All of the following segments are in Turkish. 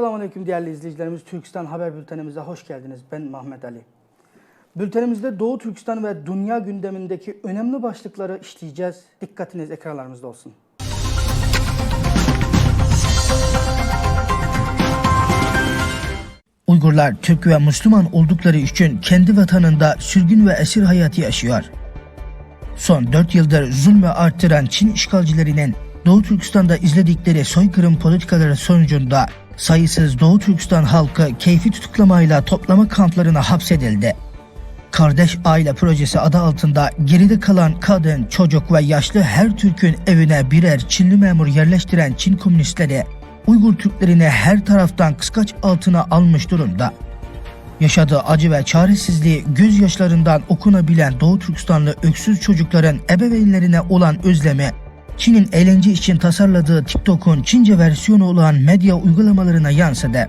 Selamünaleyküm değerli izleyicilerimiz. Türkistan Haber Bültenimize hoş geldiniz. Ben Mehmet Ali. Bültenimizde Doğu Türkistan ve dünya gündemindeki önemli başlıkları işleyeceğiz. Dikkatiniz ekranlarımızda olsun. Uygurlar Türk ve Müslüman oldukları için kendi vatanında sürgün ve esir hayatı yaşıyor. Son 4 yıldır zulmü arttıran Çin işgalcilerinin Doğu Türkistan'da izledikleri soykırım politikaları sonucunda sayısız Doğu Türkistan halkı keyfi tutuklamayla toplama kamplarına hapsedildi. Kardeş Aile Projesi adı altında geride kalan kadın, çocuk ve yaşlı her Türk'ün evine birer Çinli memur yerleştiren Çin komünistleri Uygur Türklerini her taraftan kıskaç altına almış durumda. Yaşadığı acı ve çaresizliği gözyaşlarından okunabilen Doğu Türkistanlı öksüz çocukların ebeveynlerine olan özlemi, Çin'in eğlence için tasarladığı TikTok'un Çince versiyonu olan medya uygulamalarına yansıdı.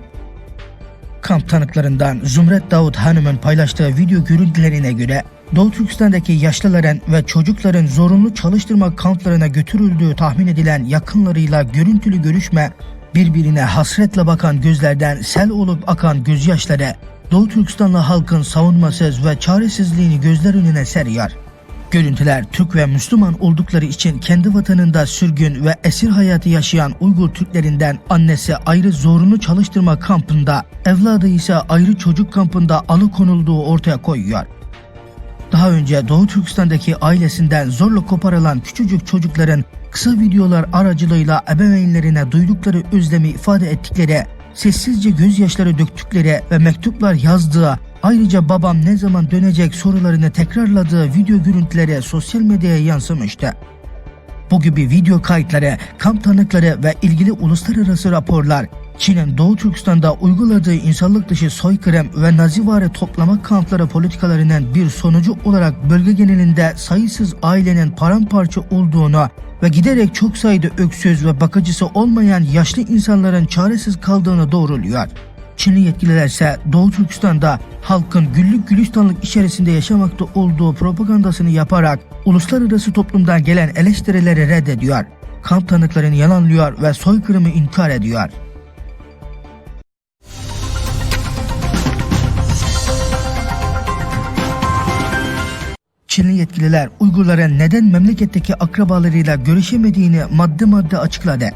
Kamp tanıklarından Zümret Davut Hanım'ın paylaştığı video görüntülerine göre Doğu Türkistan'daki yaşlıların ve çocukların zorunlu çalıştırma kamplarına götürüldüğü tahmin edilen yakınlarıyla görüntülü görüşme birbirine hasretle bakan gözlerden sel olup akan gözyaşları Doğu Türkistanlı halkın savunmasız ve çaresizliğini gözler önüne seriyor. Görüntüler Türk ve Müslüman oldukları için kendi vatanında sürgün ve esir hayatı yaşayan Uygur Türklerinden annesi ayrı zorunlu çalıştırma kampında, evladı ise ayrı çocuk kampında alıkonulduğu ortaya koyuyor. Daha önce Doğu Türkistan'daki ailesinden zorla koparılan küçücük çocukların kısa videolar aracılığıyla ebeveynlerine duydukları özlemi ifade ettikleri, sessizce gözyaşları döktükleri ve mektuplar yazdığı, ayrıca babam ne zaman dönecek sorularını tekrarladığı video görüntüleri sosyal medyaya yansımıştı. Bu gibi video kayıtları, kamp tanıkları ve ilgili uluslararası raporlar Çin'in Doğu Türkistan'da uyguladığı insanlık dışı soykırım ve nazivari toplama kampları politikalarının bir sonucu olarak bölge genelinde sayısız ailenin paramparça olduğunu ve giderek çok sayıda öksüz ve bakıcısı olmayan yaşlı insanların çaresiz kaldığını doğruluyor. Çinli yetkililer ise Doğu Türkistan'da halkın güllük gülistanlık içerisinde yaşamakta olduğu propagandasını yaparak uluslararası toplumdan gelen eleştirileri reddediyor. Kamp tanıklarını yalanlıyor ve soykırımı inkar ediyor. Çinli yetkililer Uygurların neden memleketteki akrabalarıyla görüşemediğini madde madde açıkladı.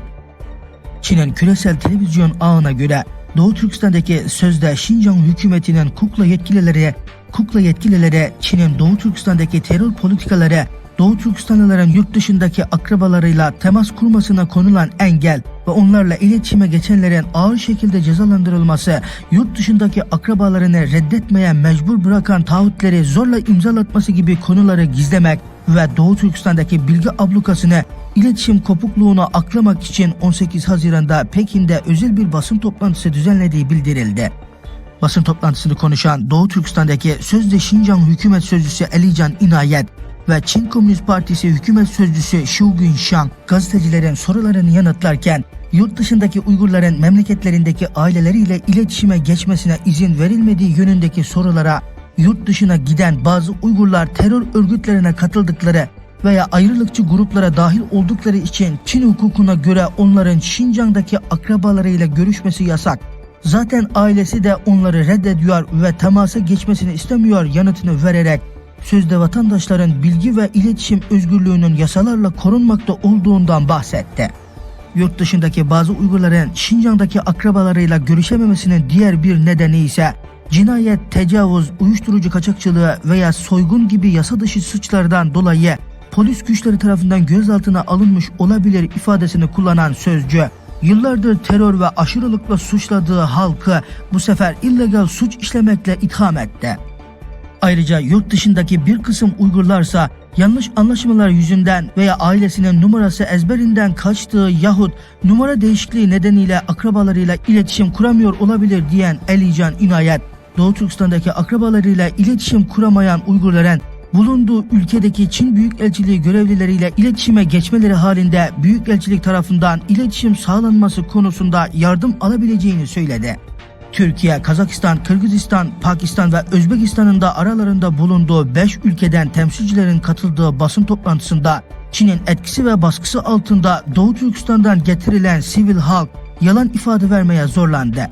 Çin'in küresel televizyon ağına göre Doğu Türkistan'daki sözde Şincan hükümetinin kukla yetkilileri, kukla yetkilileri Çin'in Doğu Türkistan'daki terör politikaları, Doğu Türkistanlıların yurt dışındaki akrabalarıyla temas kurmasına konulan engel ve onlarla iletişime geçenlerin ağır şekilde cezalandırılması, yurt dışındaki akrabalarını reddetmeye mecbur bırakan taahhütleri zorla imzalatması gibi konuları gizlemek ve Doğu Türkistan'daki bilgi ablukasını iletişim kopukluğunu aklamak için 18 Haziran'da Pekin'de özel bir basın toplantısı düzenlediği bildirildi. Basın toplantısını konuşan Doğu Türkistan'daki sözde Şincan Hükümet Sözcüsü Elican İnayet ve Çin Komünist Partisi Hükümet Sözcüsü Xu Gunshan gazetecilerin sorularını yanıtlarken yurt dışındaki Uygurların memleketlerindeki aileleriyle iletişime geçmesine izin verilmediği yönündeki sorulara yurt dışına giden bazı Uygurlar terör örgütlerine katıldıkları veya ayrılıkçı gruplara dahil oldukları için Çin hukukuna göre onların Şincan'daki akrabalarıyla görüşmesi yasak. Zaten ailesi de onları reddediyor ve temasa geçmesini istemiyor yanıtını vererek sözde vatandaşların bilgi ve iletişim özgürlüğünün yasalarla korunmakta olduğundan bahsetti. Yurt dışındaki bazı Uygurların Şincan'daki akrabalarıyla görüşememesinin diğer bir nedeni ise cinayet, tecavüz, uyuşturucu kaçakçılığı veya soygun gibi yasa dışı suçlardan dolayı polis güçleri tarafından gözaltına alınmış olabilir ifadesini kullanan sözcü, yıllardır terör ve aşırılıkla suçladığı halkı bu sefer illegal suç işlemekle itham etti. Ayrıca yurt dışındaki bir kısım Uygurlarsa yanlış anlaşmalar yüzünden veya ailesinin numarası ezberinden kaçtığı yahut numara değişikliği nedeniyle akrabalarıyla iletişim kuramıyor olabilir diyen Elican İnayet, Doğu Türkistan'daki akrabalarıyla iletişim kuramayan Uygurların bulunduğu ülkedeki Çin Büyükelçiliği görevlileriyle iletişime geçmeleri halinde Büyükelçilik tarafından iletişim sağlanması konusunda yardım alabileceğini söyledi. Türkiye, Kazakistan, Kırgızistan, Pakistan ve Özbekistan'ın da aralarında bulunduğu 5 ülkeden temsilcilerin katıldığı basın toplantısında Çin'in etkisi ve baskısı altında Doğu Türkistan'dan getirilen sivil halk yalan ifade vermeye zorlandı.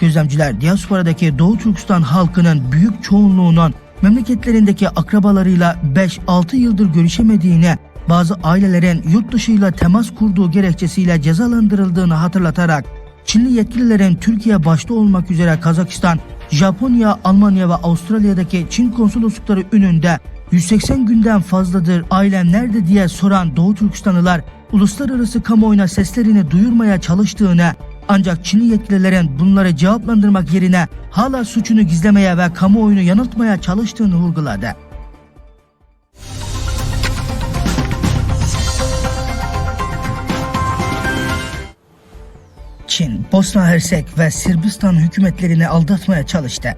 Gözlemciler diasporadaki Doğu Türkistan halkının büyük çoğunluğunun memleketlerindeki akrabalarıyla 5-6 yıldır görüşemediğini, bazı ailelerin yurt dışıyla temas kurduğu gerekçesiyle cezalandırıldığını hatırlatarak Çinli yetkililerin Türkiye başta olmak üzere Kazakistan, Japonya, Almanya ve Avustralya'daki Çin konsoloslukları önünde 180 günden fazladır ailem nerede diye soran Doğu Türkistanlılar uluslararası kamuoyuna seslerini duyurmaya çalıştığını ancak Çinli yetkililerin bunları cevaplandırmak yerine hala suçunu gizlemeye ve kamuoyunu yanıltmaya çalıştığını vurguladı. Çin, Bosna Hersek ve Sırbistan hükümetlerini aldatmaya çalıştı.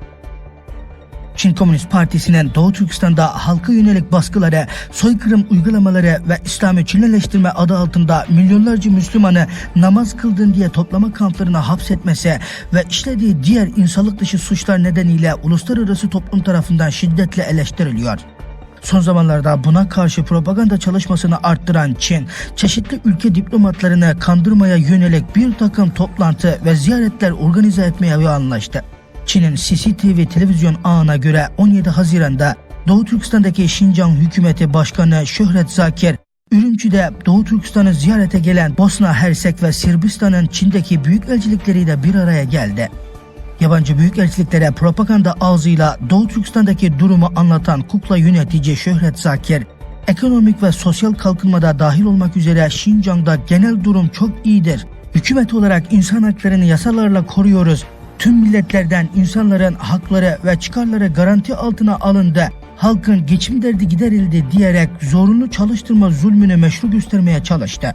Çin Komünist Partisi'nin Doğu Türkistan'da halka yönelik baskıları, soykırım uygulamaları ve İslami Çinleştirme adı altında milyonlarca Müslümanı namaz kıldın diye toplama kamplarına hapsetmesi ve işlediği diğer insanlık dışı suçlar nedeniyle uluslararası toplum tarafından şiddetle eleştiriliyor. Son zamanlarda buna karşı propaganda çalışmasını arttıran Çin, çeşitli ülke diplomatlarını kandırmaya yönelik bir takım toplantı ve ziyaretler organize etmeye anlaştı. Çin'in CCTV televizyon ağına göre 17 Haziran'da Doğu Türkistan'daki Şincan Hükümeti Başkanı Şöhret Zakir, Ürümçi'de Doğu Türkistan'ı ziyarete gelen Bosna Hersek ve Sırbistan'ın Çin'deki büyükelçilikleriyle bir araya geldi. Yabancı büyükelçiliklere propaganda ağzıyla Doğu Türkistan'daki durumu anlatan kukla yönetici Şöhret Zakir, ekonomik ve sosyal kalkınmada dahil olmak üzere Şincan'da genel durum çok iyidir. Hükümet olarak insan haklarını yasalarla koruyoruz. Tüm milletlerden insanların hakları ve çıkarları garanti altına alındı. Halkın geçim derdi giderildi diyerek zorunlu çalıştırma zulmünü meşru göstermeye çalıştı.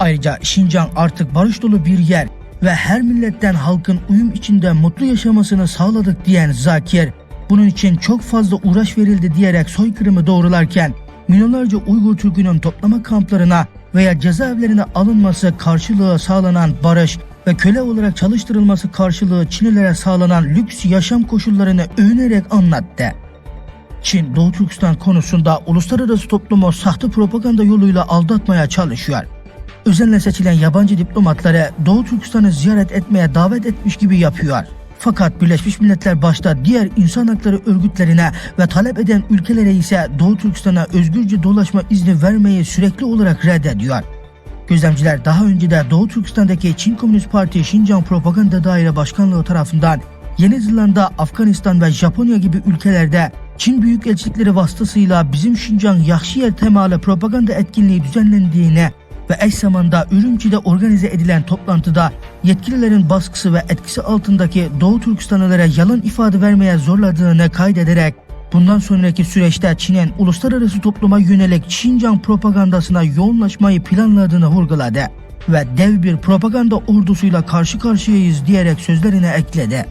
Ayrıca Şincan artık barış dolu bir yer ve her milletten halkın uyum içinde mutlu yaşamasını sağladık diyen Zakir, bunun için çok fazla uğraş verildi diyerek soykırımı doğrularken milyonlarca Uygur Türk'ünün toplama kamplarına veya cezaevlerine alınması karşılığı sağlanan barış ve köle olarak çalıştırılması karşılığı Çinlilere sağlanan lüks yaşam koşullarını övünerek anlattı. Çin, Doğu Türkistan konusunda uluslararası toplumu sahte propaganda yoluyla aldatmaya çalışıyor. Özenle seçilen yabancı diplomatları Doğu Türkistan'ı ziyaret etmeye davet etmiş gibi yapıyor. Fakat Birleşmiş Milletler başta diğer insan hakları örgütlerine ve talep eden ülkelere ise Doğu Türkistan'a özgürce dolaşma izni vermeyi sürekli olarak reddediyor. Gözlemciler daha önce de Doğu Türkistan'daki Çin Komünist Parti Şincan Propaganda Daire Başkanlığı tarafından Yeni Zelanda, Afganistan ve Japonya gibi ülkelerde Çin Büyükelçilikleri vasıtasıyla bizim Şincan Yahşiyer temalı propaganda etkinliği düzenlendiğini ve eş zamanda Ürümçi'de organize edilen toplantıda yetkililerin baskısı ve etkisi altındaki Doğu Türkistanlılara yalan ifade vermeye zorladığını kaydederek bundan sonraki süreçte Çin'in uluslararası topluma yönelik Şincan propagandasına yoğunlaşmayı planladığını vurguladı ve dev bir propaganda ordusuyla karşı karşıyayız diyerek sözlerine ekledi.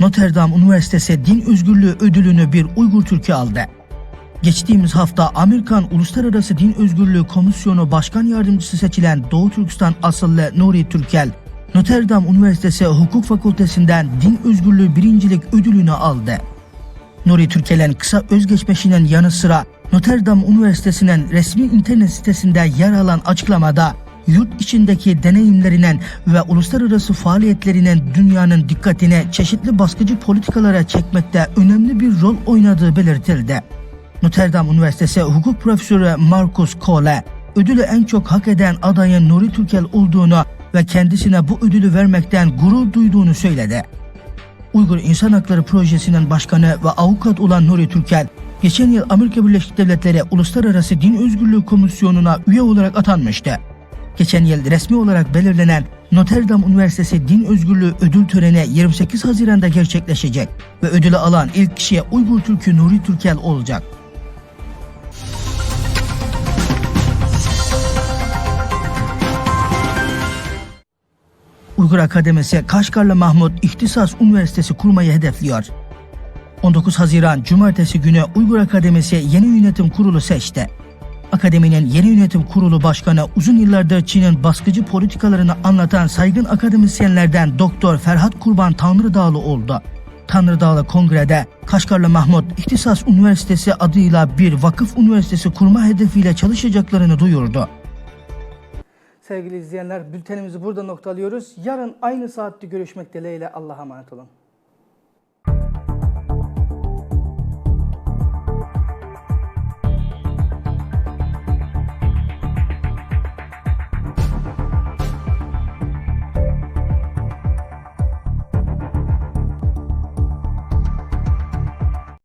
Notre Dame Üniversitesi Din Özgürlüğü ödülünü bir Uygur Türk'ü aldı. Geçtiğimiz hafta Amerikan Uluslararası Din Özgürlüğü Komisyonu Başkan Yardımcısı seçilen Doğu Türkistan asıllı Nuri Türkel, Notre Dame Üniversitesi Hukuk Fakültesinden Din Özgürlüğü birincilik ödülünü aldı. Nuri Türkel'in kısa özgeçmişinin yanı sıra Notre Dame Üniversitesi'nin resmi internet sitesinde yer alan açıklamada yurt içindeki deneyimlerinin ve uluslararası faaliyetlerinin dünyanın dikkatini çeşitli baskıcı politikalara çekmekte önemli bir rol oynadığı belirtildi. Notre Dame Üniversitesi hukuk profesörü Marcus Cole, ödülü en çok hak eden adayın Nuri Türkel olduğunu ve kendisine bu ödülü vermekten gurur duyduğunu söyledi. Uygur İnsan Hakları Projesi'nin başkanı ve avukat olan Nuri Türkel, geçen yıl Amerika Birleşik Devletleri Uluslararası Din Özgürlüğü Komisyonu'na üye olarak atanmıştı. Geçen yıl resmi olarak belirlenen Notre Dame Üniversitesi Din Özgürlüğü ödül töreni 28 Haziran'da gerçekleşecek ve ödülü alan ilk kişiye Uygur Türk'ü Nuri Türkel olacak. Uygur Akademisi Kaşgarlı Mahmut İhtisas Üniversitesi kurmayı hedefliyor. 19 Haziran Cumartesi günü Uygur Akademisi yeni yönetim kurulu seçti. Akademinin yeni yönetim kurulu başkanı uzun yıllardır Çin'in baskıcı politikalarını anlatan saygın akademisyenlerden Doktor Ferhat Kurban Tanrıdağlı oldu. Tanrı Dağlı Kongre'de Kaşgarlı Mahmut İhtisas Üniversitesi adıyla bir vakıf üniversitesi kurma hedefiyle çalışacaklarını duyurdu. Sevgili izleyenler bültenimizi burada noktalıyoruz. Yarın aynı saatte görüşmek dileğiyle Allah'a emanet olun.